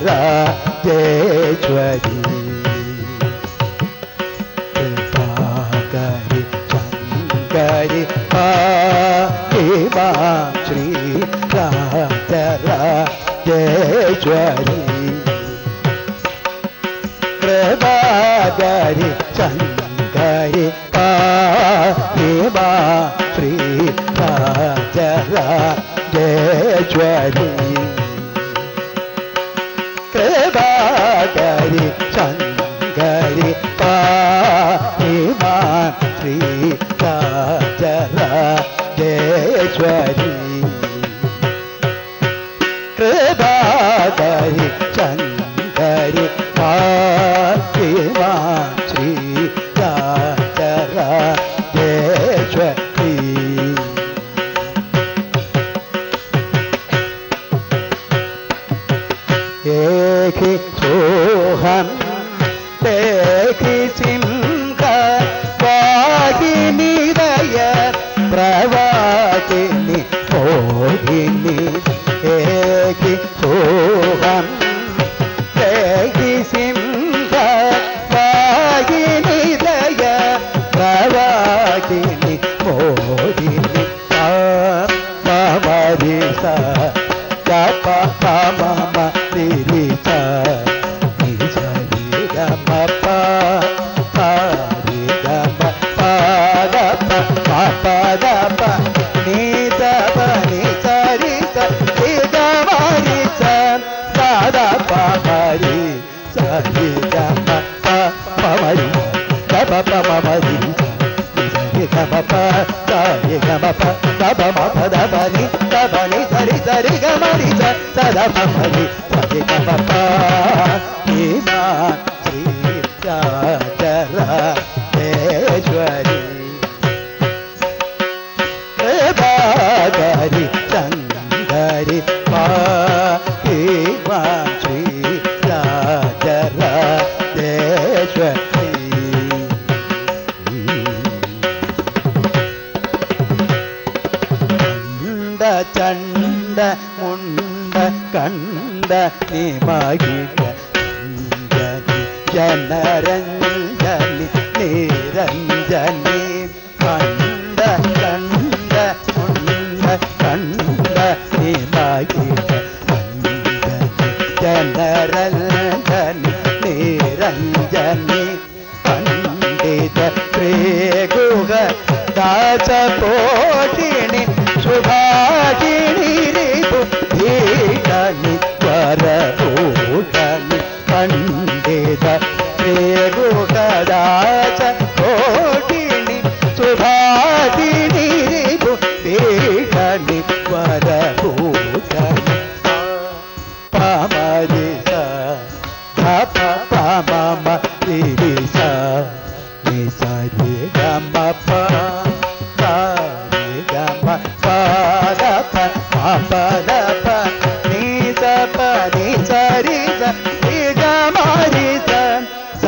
राजेश्वरी गरी गरी पा श्री राज राजेश्वरी कृपा गरी चंदरी पा श्री राज राजेश्वरी Swahili. స రి గ మ ప మ మ రి గ ప ప మ మ రి స రి గ మ ప స రి గ మ ప ద ప మ ప ద ప ని ద ప ని స రి స రి గ మ రి స స ద ప మ రి స రి గ మ ప ని మా శ్రీ రాజరాజేశ్వరి ചണ്ട മുണ്ട കണ്ട നിമഹിക ജനരഞ്ജനി നിരഞ്ജനി കണ്ട കണ്ട മുണ്ട കണ്ട നിമഹിക ജനരഞ്ജനി നിരഞ്ജനി പണ്ഡിത പ്രേ പ്രേഗുക ദാസ പോഷ భీషణి వరభూషణి పండిత ప్రేగుగ దాచపోషిణి సుభాషిణి రిపు భీషణి వరభూషణి పామరి సా ధప పామమ రి సా ని సా రి గ మ ప ప రి గ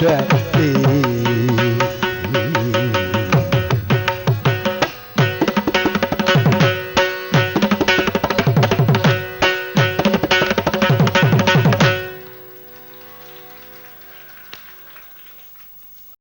शक्ति